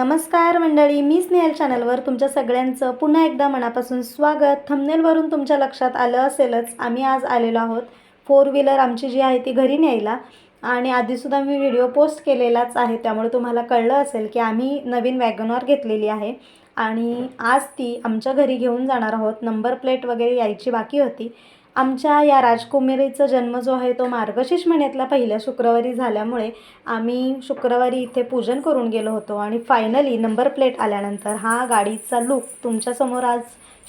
नमस्कार मंडळी मी स्नेहल चॅनलवर तुमच्या सगळ्यांचं पुन्हा एकदा मनापासून स्वागत. थंबनेलवरून तुमच्या लक्षात आलं असेलच आम्ही आज आलेलो आहोत फोर व्हीलर आमची जी आहे ती घरी न्यायला. आणि आधीसुद्धा मी व्हिडिओ पोस्ट केलेलाच आहे त्यामुळे तुम्हाला कळलं असेल की आम्ही नवीन वॅगनॉर घेतलेली आहे. आणि आज ती आमच्या घरी घेऊन जाणार आहोत. नंबर प्लेट वगैरे यायची बाकी होती. आमच्या या राजकुमारीचा जन्म जो आहे तो मार्गशीर्ष महिन्यातला पहिल्या शुक्रवारी झाल्यामुळे आम्ही शुक्रवारी इथे पूजन करून गेलो होतो आणि फायनली नंबर प्लेट आल्यानंतर हा गाडीचा लूक तुमच्यासमोर आज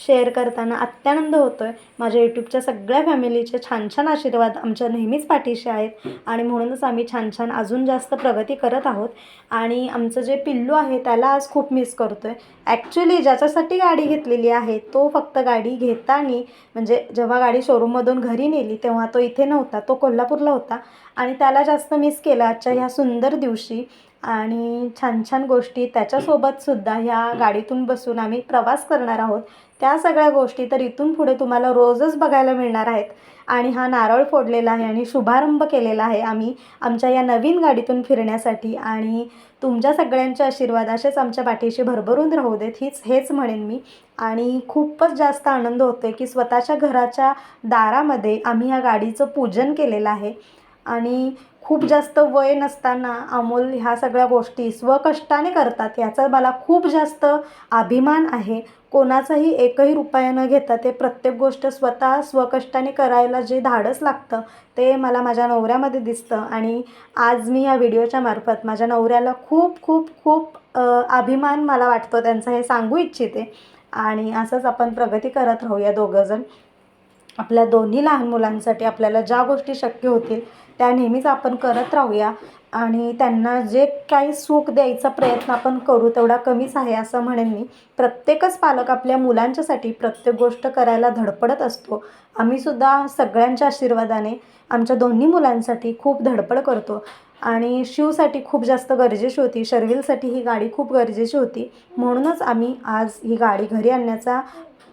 शेअर करताना अत्यानंद होतो आहे माझ्या यूट्यूबच्या सगळ्या फॅमिलीचे छान छान आशीर्वाद आमच्या नेहमीच पाठीशी आहेत. आणि म्हणूनच आम्ही छान छान अजून जास्त प्रगती करत आहोत. आणि आमचं जे पिल्लू आहे त्याला आज खूप मिस करतो आहे ॲक्च्युली ज्याच्यासाठी गाडी घेतलेली आहे तो फक्त गाडी घेताना म्हणजे जेव्हा गाडी शोरूममधून घरी नेली तेव्हा तो इथे नव्हता तो कोल्हापूरला होता. आणि त्याला जास्त मिस केलं आजच्या ह्या सुंदर दिवशी. आणि छान छान गोष्टी त्याच्यासोबतसुद्धा ह्या गाडीतून बसून आम्ही प्रवास करणार आहोत. त्या सगळ्या गोष्टी तर इथून पुढे तुम्हाला रोजच बघायला मिळणार आहेत. आणि हा नारळ फोडलेला आहे आणि शुभारंभ केलेला आहे आम्ही आमच्या या नवीन गाडीतून फिरण्यासाठी. आणि तुमच्या सगळ्यांच्या आशीर्वाद असेच आमच्या पाठीशी भरभरून राहू देत हीच हेच म्हणेन मी. आणि खूपच जास्त आनंद होतो आहे की स्वतःच्या घराच्या दारामध्ये आम्ही ह्या गाडीचं पूजन केलेलं आहे. आणि खूप जास्त वय नसताना अमोल ह्या सगळ्या गोष्टी स्वकष्टाने करतात याचा मला खूप जास्त अभिमान आहे. कोणाचाही एकही रुपया न घेता ते प्रत्येक गोष्ट स्वतः स्वकष्टाने करायला जे धाडस लागतं ते मला माझ्या नवऱ्यामध्ये दिसतं आणि आज मी या व्हिडिओच्या मार्फत माझ्या नवऱ्याला खूप खूप खूप अभिमान मला वाटतो त्यांचा हे सांगू इच्छिते. आणि असंच आपण प्रगती करत राहूया दोघंजण. आपल्या दोन्ही लहान मुलांसाठी आपल्याला ज्या गोष्टी शक्य होतील त्या नेहमीच आपण करत राहूया. आणि त्यांना जे काही सुख द्यायचा प्रयत्न आपण करू तेवढा कमीच आहे असं म्हणेन मी. प्रत्येकच पालक आपल्या मुलांच्यासाठी प्रत्येक गोष्ट करायला धडपडत असतो. आम्हीसुद्धा सगळ्यांच्या आशीर्वादाने आमच्या दोन्ही मुलांसाठी खूप धडपड करतो. आणि शिवसाठी खूप जास्त गरजेची होती. शर्विलसाठी ही गाडी खूप गरजेची होती. म्हणूनच आम्ही आज ही गाडी घरी आणण्याचा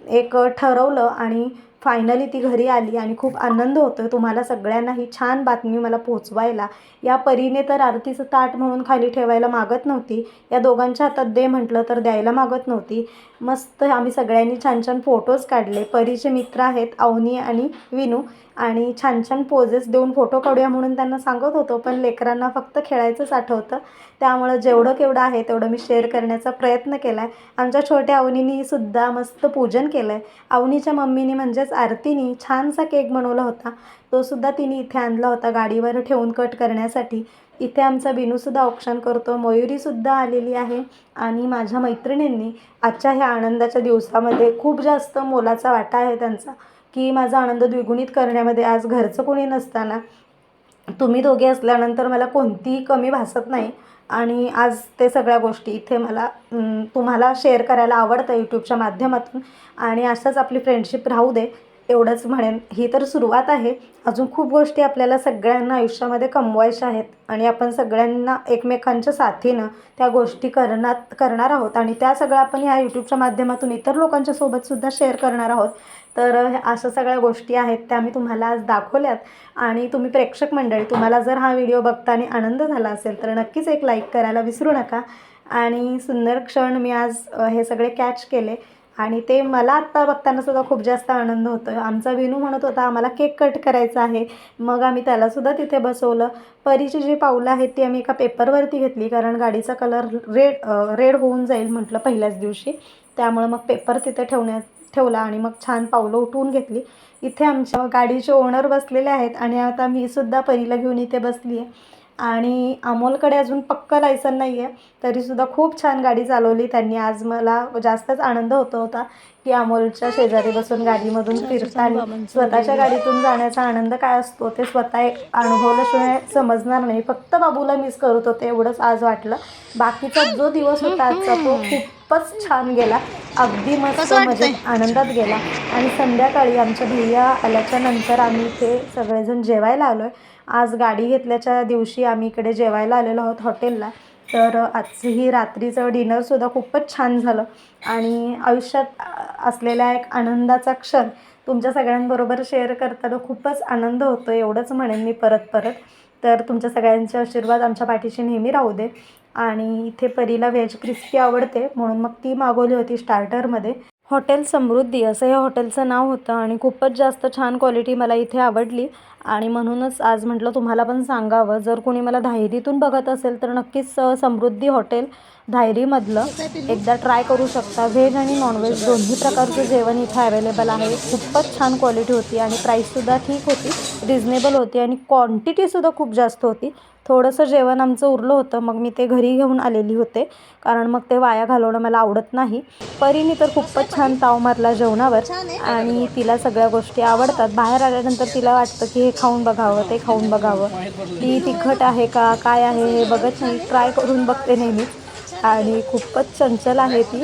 एक ठरवलं आणि फायनली ती घरी आली आणि खूप आनंद होतो आहे तुम्हाला सगळ्यांना ही छान बातमी मला पोचवायला. या परीने तर आरतीचं ताट म्हणून खाली ठेवायला मागत नव्हती. या दोघांच्या हातात दे म्हटलं तर द्यायला मागत नव्हती. मस्त आम्ही सगळ्यांनी छान छान फोटोज काढले. परीचे मित्र आहेत अवनी आणि विनू. आणि छान छान पोजेस देऊन फोटो काढूया म्हणून त्यांना सांगत होतो पण लेकरांना फक्त खेळायचंच आठवतं. त्यामुळं जेवढं केवढं आहे तेवढं मी शेअर करण्याचा प्रयत्न केला आहे आमच्या छोट्या अवनीनीसुद्धा मस्त पूजन केलं आहे अवनीच्या मम्मीनी म्हणजेच आरतीनी छानसा केक बनवला होता. तो सुद्धा तिने इथे आणला होता गाडीवर ठेवून कट करण्यासाठी. इथे आमचा बिनूसुद्धा ऑप्शन करतो. मयुरीसुद्धा आलेली आहे. आणि माझ्या मैत्रिणींनी आजच्या ह्या आनंदाच्या दिवसामध्ये खूप जास्त मोलाचा वाटा आहे त्यांचा. की माझा आनंद द्विगुणित करण्यामध्ये आज घरचं कोणी नसताना. तुम्ही दोघे असल्यानंतर मला कोणतीही कमी भासत नाही. आणि आज ते सगळ्या गोष्टी इथे मला तुम्हाला शेअर करायला आवडतं यूट्यूबच्या माध्यमातून. आणि असंच आपली फ्रेंडशिप राहू दे. एवढंच म्हणेन. ही तर सुरुवात आहे. अजून खूप गोष्टी आपल्याला सगळ्यांना आयुष्यामध्ये कमवायच्या आहेत. आणि आपण सगळ्यांना एकमेकांच्या साथीनं त्या गोष्टी करणार करणार आहोत. आणि त्या सगळ्या आपण ह्या यूट्यूबच्या माध्यमातून इतर लोकांच्या सोबतसुद्धा शेअर करणार आहोत. तर अशा सगळ्या गोष्टी आहेत. त्या मी तुम्हाला आज दाखवल्यात. आणि तुम्ही प्रेक्षक मंडळी तुम्हाला जर हा व्हिडिओ बघताना आनंद झाला असेल तर नक्कीच एक लाईक करायला विसरू नका. आणि सुंदर क्षण मी आज हे सगळे कॅच केले. आणि ते मला आत्ता बघताना सुद्धा खूप जास्त आनंद होतो आहे आमचा विनू म्हणत होता आम्हाला केक कट करायचा आहे. मग आम्ही त्यालासुद्धा तिथे बसवलं. परीची जी पावलं आहेत ती आम्ही एका पेपरवरती घेतली कारण गाडीचा कलर रेड रेड होऊन जाईल म्हटलं पहिल्याच दिवशी. त्यामुळं मग पेपर तिथे ठेवण्यात ठेवला आणि मग छान पावलं उठवून घेतली. इथे आमच्या गाडीचे ओनर बसलेले आहेत आणि आता मी सुद्धा परीला घेऊन इथे बसली आहे आणि अमोलकडे अजून पक्का लायसन नाही आहे तरीसुद्धा खूप छान गाडी चालवली त्यांनी. आज मला जास्तच आनंद होत होता की अमोलच्या शेजारी बसून गाडीमधून फिरताना स्वतःच्या गाडीतून जाण्याचा आनंद काय असतो ते स्वतः एक अनुभवल्याशिवाय समजणार नाही. फक्त बाबूला मिस करत होते एवढंच आज वाटलं. बाकीचा जो दिवस होता आजचा तो खूपच छान गेला. अगदी मस्त मजेत आनंदात गेला. आणि संध्याकाळी आमच्या भैया आल्याच्यानंतर आम्ही इथे सगळेजण जेवायला आलो आहे आज गाडी घेतल्याच्या दिवशी आम्ही इकडे जेवायला आलेलो आहोत हॉटेलला. तर आजची ही रात्रीचं डिनरसुद्धा खूपच छान झालं. आणि आयुष्यात असलेला एक आनंदाचा क्षण तुमच्या सगळ्यांबरोबर शेअर करताना खूपच आनंद होतो एवढंच म्हणेन मी परत परत. तर तुमच्या सगळ्यांचे आशीर्वाद आमच्या पाठीशी नेहमी राहू दे. आणि इथे परीला व्हेज क्रिस्पी आवडते म्हणून मग ती मागवली होती स्टार्टरमध्ये हॉटेल समृद्धी असं हे हॉटेलचं नाव होतं आणि खूपच जास्त छान क्वालिटी मला इथे आवडली. आणि म्हणूनच आज म्हटलं तुम्हाला पण सांगावं जर कोणी मला धायरीतून बघत असेल तर नक्कीच समृद्धी हॉटेल धायरीमधलं एकदा ट्राय करू शकता. व्हेज आणि नॉनव्हेज दोन्ही प्रकारचं जेवण इथे अवेलेबल आहे. खूपच छान क्वालिटी होती आणि प्राईससुद्धा ठीक होती. रिजनेबल होती आणि क्वांटिटीसुद्धा खूप जास्त होती. थोडंसं जेवण आमचं उरलं होतं. मग मी ते घरी घेऊन आलेली होते. कारण मग ते वाया घालवणं मला आवडत नाही. परीने तर खूपच छान ताव मारला जेवणावर आणि तिला सगळ्या गोष्टी आवडतात. बाहेर आल्यानंतर तिला वाटतं की हे खाऊन बघावं ते खाऊन बघावं. ती तिखट आहे का काय आहे हे बघत नाही. ट्राय करून बघते नेहमीच. आणि खूपच चंचल आहे ती.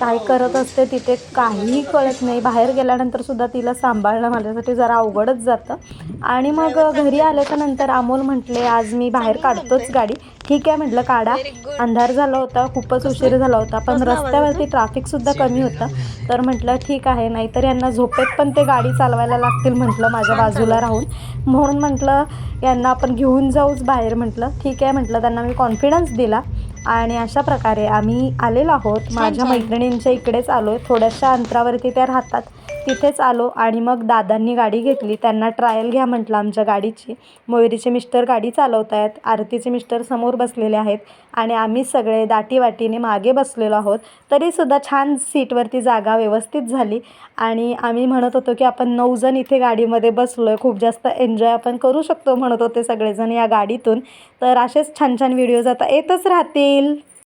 काय करत असते तिथे काहीही कळत नाही. बाहेर गेल्यानंतर सुद्धा तिला सांभाळणं माझ्यासाठी जरा अवघडच जातं. आणि मग घरी आल्याच्यानंतर अमोल म्हटले आज मी बाहेर काढतोच गाडी. ठीक आहे म्हटलं काढा. अंधार झाला होता खूपच उशीर झाला होता पण रस्त्यावरती ट्रॅफिकसुद्धा कमी होतं. तर म्हटलं ठीक आहे नाहीतर यांना झोपेत पण ते गाडी चालवायला लागतील म्हटलं माझ्या बाजूला राहून. म्हणून म्हटलं यांना आपण घेऊन जाऊच बाहेर म्हटलं. ठीक आहे म्हटलं त्यांना मी कॉन्फिडन्स दिला. आणि अशा प्रकारे आम्ही आलेलो आहोत. माझ्या मैत्रिणींच्या इकडेच आलो थोड्याशा अंतरावरती त्या राहतात. तिथेच आलो आणि मग दादांनी गाडी घेतली. त्यांना ट्रायल घ्या म्हटलं आमच्या गाडीची. मयुरीचे मिस्टर गाडी चालवत आहेत आरतीचे मिस्टर समोर बसलेले आहेत आणि आम्ही सगळे दाटीवाटीने मागे बसलेलो आहोत. तरीसुद्धा छान सीटवरती जागा व्यवस्थित झाली आणि आम्ही म्हणत होतो की आपण नऊ जण इथे गाडीमध्ये बसलो आहे खूप जास्त एन्जॉय आपण करू शकतो म्हणत होते सगळेजण या गाडीतून. तर असेच छान छान व्हिडिओज आता येतच राहतील.